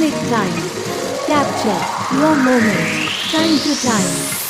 Click time. Capture your moment. Time to time.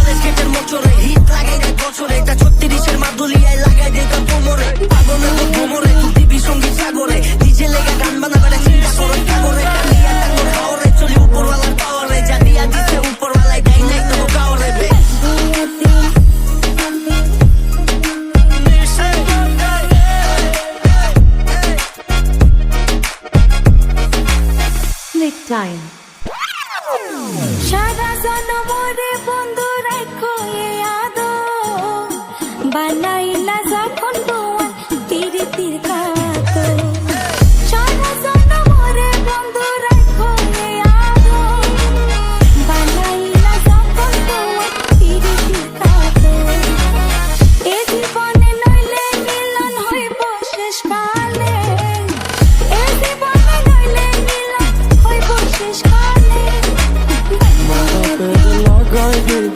College গেটের মোচরে hit লাগাই দেয় বছরে। একটা ছত্রিশের মাদুলিয়ায় লাগাই দেয় তার কোমরে। পাগল এবং কোমরে দিবি সংগীত সাগরে। নিজে লেগে গান বানাবে চিন্তা করে কাগরে Time. বানাইলা যখন বোয়ান পিরিতির কাতর। সারা জন মরে বন্ধু রাখো আদো বানাইলা যখন বোয়ান পিরিতির কাতর। এ জীবনে নইলে মিলন হইব শেষ কালে এ জীবনে নইলে মিলন হইব শেষ কালে লাগাই দিল